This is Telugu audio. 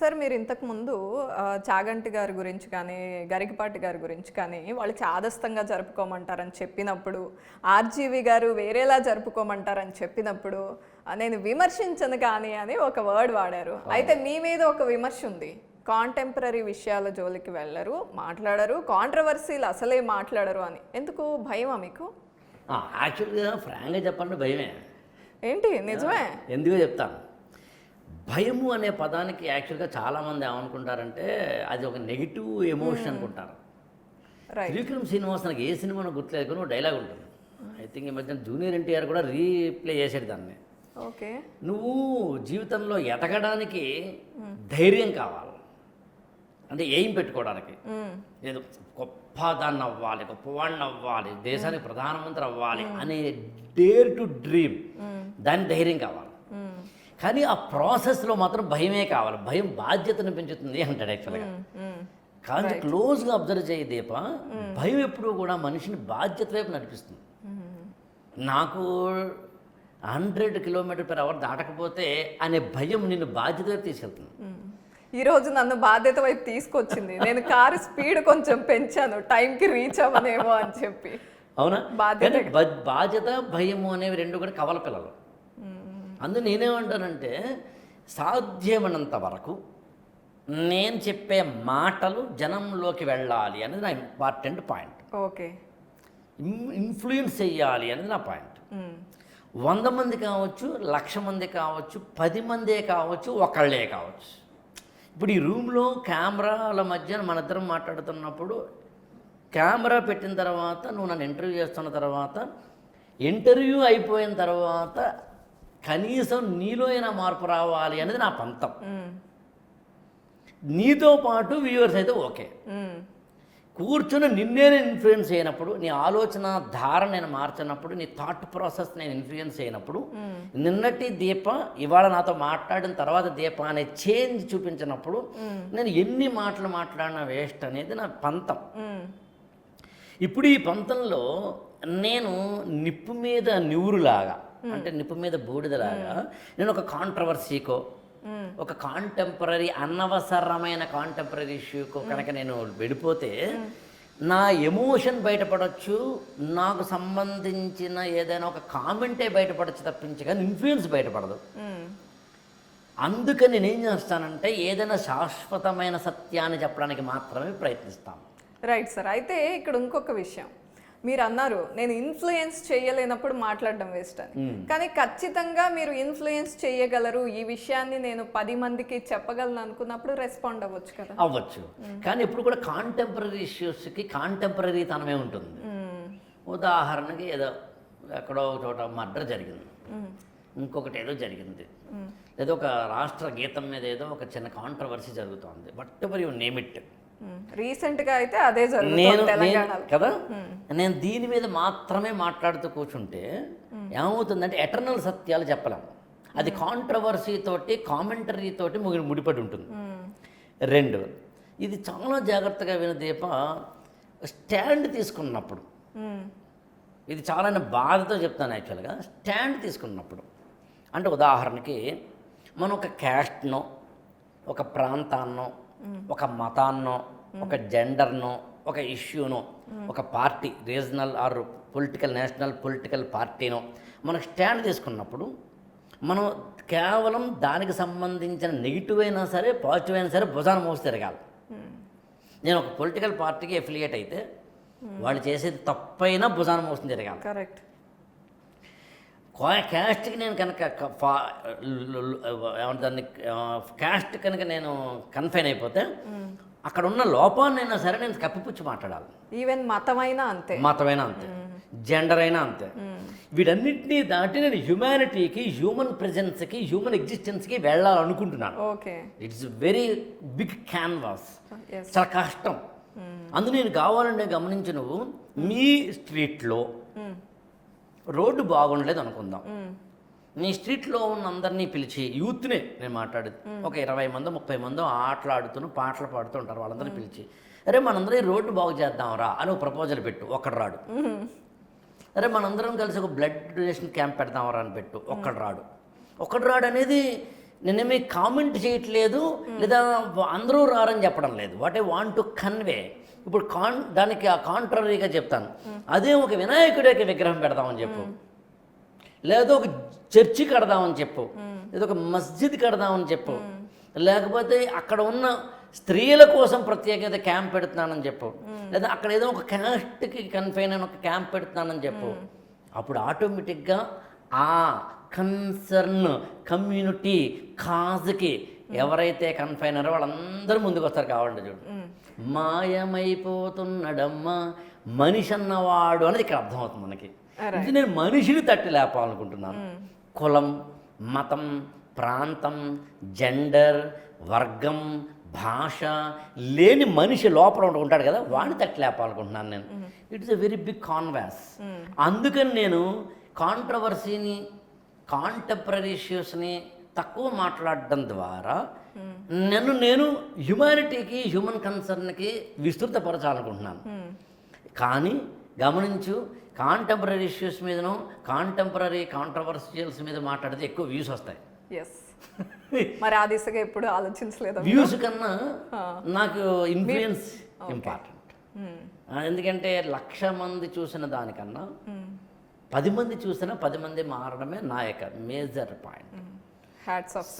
సార్ మీరు ఇంతకు ముందు ఆ, చాగంటి గారి గురించి కానీ గరికపాటి గారి గురించి కానీ వాళ్ళు చాదస్తంగా జరుపుకోమంటారని చెప్పినప్పుడు ఆర్జీవి గారు వేరేలా జరుపుకోమంటారని చెప్పినప్పుడు నేను విమర్శించను కానీ అని ఒక వర్డ్ వాడారు. అయితే మీ మీద ఒక విమర్శ ఉంది. కాంటెంపరీ విషయాల జోలికి వెళ్ళరు మాట్లాడరు కాంట్రవర్సీలు అసలే మాట్లాడరు అని. ఎందుకు? భయమా మీకు? యాక్చువల్గా ఫ్రాంక్గా చెప్పాలంటే భయమే. ఏంటి? నిజమే? ఎందుకో చెప్తాను. భయము అనే పదానికి యాక్చువల్గా చాలామంది ఏమనుకుంటారంటే అది ఒక నెగిటివ్ ఎమోషన్ అనుకుంటారు. త్రివిక్రమ్ శ్రీనివాస్ నాకు ఏ సినిమా నాకు గుర్తులేదు కానీ ఒక డైలాగ్ ఉంటుంది. ఐ థింక్ ఈ మధ్యన జూనియర్ ఎన్టీఆర్ కూడా రీప్లే చేసాడు దాన్ని. ఓకే. నువ్వు జీవితంలో ఎదగడానికి ధైర్యం కావాలి. అంటే ఏం పెట్టుకోవడానికి. ఏదో గొప్పదాన్ని అవ్వాలి గొప్పవాడిని అవ్వాలి దేశానికి ప్రధానమంత్రి అవ్వాలి అనే డేర్ టు డ్రీమ్. దాని ధైర్యం కావాలి. కానీ ఆ ప్రాసెస్లో మాత్రం భయమే కావాలి. భయం బాధ్యతను పెంచుతుంది అంటాడు యాక్చువల్గా కానీ క్లోజ్గా అబ్జర్వ్ చేయి దీప. భయం ఎప్పుడూ కూడా మనిషిని బాధ్యత వైపు నడిపిస్తుంది. నాకు హండ్రెడ్ కిలోమీటర్ పర్ అవర్ దాటకపోతే అనే భయం నిన్ను బాధ్యత వైపు తీసుకెళ్తుంది. ఈ రోజు నన్ను బాధ్యత వైపు తీసుకొచ్చింది. నేను కారు స్పీడ్ కొంచెం పెంచాను. టైంకి రీచ్ అవ్వనేమో అని చెప్పి. అవునా? బాధ్యత. బాధ్యత భయము అనేవి రెండు కూడా కవల పిల్లలు. అందు నేనేమంటానంటే సాధ్యమైనంత వరకు నేను చెప్పే మాటలు జనంలోకి వెళ్ళాలి అనేది నా ఇంపార్టెంట్ పాయింట్. ఓకే. ఇన్ఫ్లుయెన్స్ చెయ్యాలి అనేది నా పాయింట్. వంద మంది కావచ్చు లక్ష మంది కావచ్చు పది మందే కావచ్చు ఒకళ్ళే కావచ్చు. ఇప్పుడు ఈ రూమ్లో కెమెరాల మధ్య మన ఇద్దరం మాట్లాడుతున్నప్పుడు కెమెరా పెట్టిన తర్వాత నువ్వు నన్ను ఇంటర్వ్యూ చేస్తున్న తర్వాత ఇంటర్వ్యూ అయిపోయిన తర్వాత కనీసం నీలో అయినా మార్పు రావాలి అనేది నా పంతం. నీతో పాటు వ్యూవర్స్ అయితే ఓకే. కూర్చుని నిన్నే నేను ఇన్ఫ్లుయెన్స్ అయినప్పుడు నీ ఆలోచన ధార నేను మార్చినప్పుడు నీ థాట్ ప్రాసెస్ నేను ఇన్ఫ్లుయెన్స్ అయినప్పుడు నిన్నటి దీప ఇవాళ నాతో మాట్లాడిన తర్వాత దీప అనే చేంజ్ చూపించినప్పుడు నేను ఎన్ని మాటలు మాట్లాడినా వేస్ట్ అనేది నా పంతం. ఇప్పుడు ఈ పంతంలో నేను నిప్పు మీద నివురులాగా అంటే నిప్పు మీద బూడిదలాగా నేను ఒక కాంట్రవర్సీకో ఒక కాంటెంపరీ అనవసరమైన కాంటెంపరీ ఇష్యూకో కనుక నేను వెళ్ళిపోతే నా ఎమోషన్ బయటపడవచ్చు నాకు సంబంధించిన ఏదైనా ఒక కామెంటే బయటపడచ్చు తప్పించి కానీ ఇన్ఫ్లుయెన్స్ బయటపడదు. అందుకని నేనేం చేస్తానంటే ఏదైనా శాశ్వతమైన సత్యాన్ని చెప్పడానికి మాత్రమే ప్రయత్నిస్తాను. రైట్ సార్ అయితే ఇక్కడ ఇంకొక విషయం. మీరు అన్నారు నేను ఇన్ఫ్లుయెన్స్ చేయలేనప్పుడు మాట్లాడడం వేస్ట్ అని. కానీ ఖచ్చితంగా మీరు ఇన్ఫ్లుయెన్స్ చేయగలరు. ఈ విషయాన్ని నేను పది మందికి చెప్పగలను అనుకున్నప్పుడు రెస్పాండ్ అవ్వచ్చు కదా. అవ్వచ్చు. కానీ ఇప్పుడు కూడా కాంటెంపరీ ఇష్యూస్కి కాంటెంపరీ తనమే ఉంటుంది. ఉదాహరణకి ఏదో ఎక్కడో చోట మర్డర్ జరిగింది. ఇంకొకటి ఏదో జరిగింది. ఏదో ఒక రాష్ట్ర గీతం మీద ఏదో ఒక చిన్న కాంట్రవర్సీ జరుగుతోంది. But ever you name it రీసెంట్గా అయితే అదే నేను కదా? నేను దీని మీద మాత్రమే మాట్లాడుతూ కూర్చుంటే ఏమవుతుందంటే ఎటర్నల్ సత్యాలు చెప్పలేం అది కాంట్రవర్సీ తోటి కామెంటరీ తోటి ముగి ముడిపడి ఉంటుంది. రెండు ఇది చాలా జాగ్రత్తగా విన దీప స్టాండ్ తీసుకున్నప్పుడు. ఇది చాలా బాధతో చెప్తాను యాక్చువల్గా స్టాండ్ తీసుకున్నప్పుడు. అంటే ఉదాహరణకి మనం ఒక క్యాస్ట్నో ఒక ప్రాంతాన్నో ఒక మతాన్నో ఒక జెండర్నో ఒక ఇష్యూనో ఒక party regional or political national political పార్టీనో మనం స్టాండ్ తీసుకున్నప్పుడు మనం కేవలం దానికి సంబంధించిన నెగిటివ్ అయినా సరే పాజిటివ్ అయినా సరే భుజాన్ని మోసి తిరగాలి. నేను ఒక పొలిటికల్ పార్టీకి ఎఫిలియేట్ అయితే వాళ్ళు చేసేది తప్పైనా భుజాన్ని మోసం తిరగాలి. కరెక్ట్ క్యాస్ట్కి నేను కనుక దాన్ని క్యాస్ట్ కనుక నేను కన్ఫైన్ అయిపోతే అక్కడ ఉన్న లోపాన్నైనా సరే నేను కప్పిపుచ్చి మాట్లాడాలి. ఈవెన్ మతమైనా అంతే. మతమైనా అంతే. జెండర్ అయినా అంతే. వీటన్నిటినీ దాటి నేను హ్యుమానిటీకి హ్యూమన్ ప్రెజెన్స్కి హ్యూమన్ ఎగ్జిస్టెన్స్కి వెళ్ళాలనుకుంటున్నాను. Okay. It's very big canvas చాలా కష్టం అందు నేను కావాలంటే గమనించి నువ్వు మీ స్ట్రీట్లో రోడ్డు బాగుండలేదు అనుకుందాం. నీ స్ట్రీట్లో ఉన్న అందరినీ పిలిచి యూత్నే నేను మాట్లాడేది. ఒక ఇరవై మందో ముప్పై మందో ఆటలాడుతూ పాటలు పాడుతూ ఉంటారు వాళ్ళందరినీ పిలిచి అరే మనందరం ఈ రోడ్డు బాగు చేద్దాం రా అని ఒక ప్రపోజల్ పెట్టు ఒక్కడు రాడు. అరే మనందరం కలిసి ఒక బ్లడ్ డొనేషన్ క్యాంప్ పెడదాం రా అని పెట్టు ఒక్కడు రాడు. ఒక్కడు రాడు అనేది నేనేమి కామెంట్ చేయట్లేదు లేదా అందరూ రారని చెప్పడం లేదు. What I want to convey ఇప్పుడు కాన్ దానికి ఆ కాంట్రరీగా చెప్తాను. అదే ఒక వినాయకుడి యొక్క విగ్రహం పెడదామని చెప్పు. లేదా ఒక చర్చి కడదామని చెప్పు. లేదా ఒక మస్జిద్ కడదామని చెప్పు. లేకపోతే అక్కడ ఉన్న స్త్రీల కోసం ప్రత్యేకత క్యాంప్ పెడుతున్నానని చెప్పు. లేదా అక్కడ ఏదో ఒక క్యాస్ట్కి కన్ఫైన్ అయిన ఒక క్యాంప్ పెడుతున్నానని చెప్పు. అప్పుడు ఆటోమేటిక్గా ఆ కన్సర్న్ కమ్యూనిటీ కాజ్కి ఎవరైతే కన్ఫైన్ అయ్యారో వాళ్ళందరూ ముందుకు వస్తారు కావాలంటే చూడు. మాయమైపోతున్నాడమ్మా మనిషి అన్నవాడు అనేది ఇక్కడ అర్థమవుతుంది మనకి. నేను మనిషిని తట్టి లేపాలనుకుంటున్నాను. కులం మతం ప్రాంతం జెండర్ వర్గం భాష లేని మనిషి లోపల ఉంట- ఉంటాడు కదా వాడిని తట్టి లేపాలనుకుంటున్నాను నేను. It's a very big canvas అందుకని నేను కాంట్రవర్సీని కాంటెంపరీ ఇష్యూస్ని తక్కువ మాట్లాడడం ద్వారా నన్ను నేను హ్యుమానిటీకి హ్యూమన్ కన్సర్న్కి విస్తృతపరచాలనుకుంటున్నాను. కానీ గమనించు కాంటెంపరీ ఇష్యూస్ మీదను కాంటెంపరీ కాంట్రవర్షియల్స్ మీద మాట్లాడితే ఎక్కువ వ్యూస్ వస్తాయి. ఎస్ మరి ఆ దిశగా ఎప్పుడు ఆలోచించలేదు వ్యూస్ కన్నా నాకు ఇన్ఫ్లుయెన్స్ ఇంపార్టెంట్ ఎందుకంటే లక్ష మంది చూసిన దానికన్నా పది మంది చూసినా పది మంది మారడమే నా యొక్క మేజర్ పాయింట్. Hats off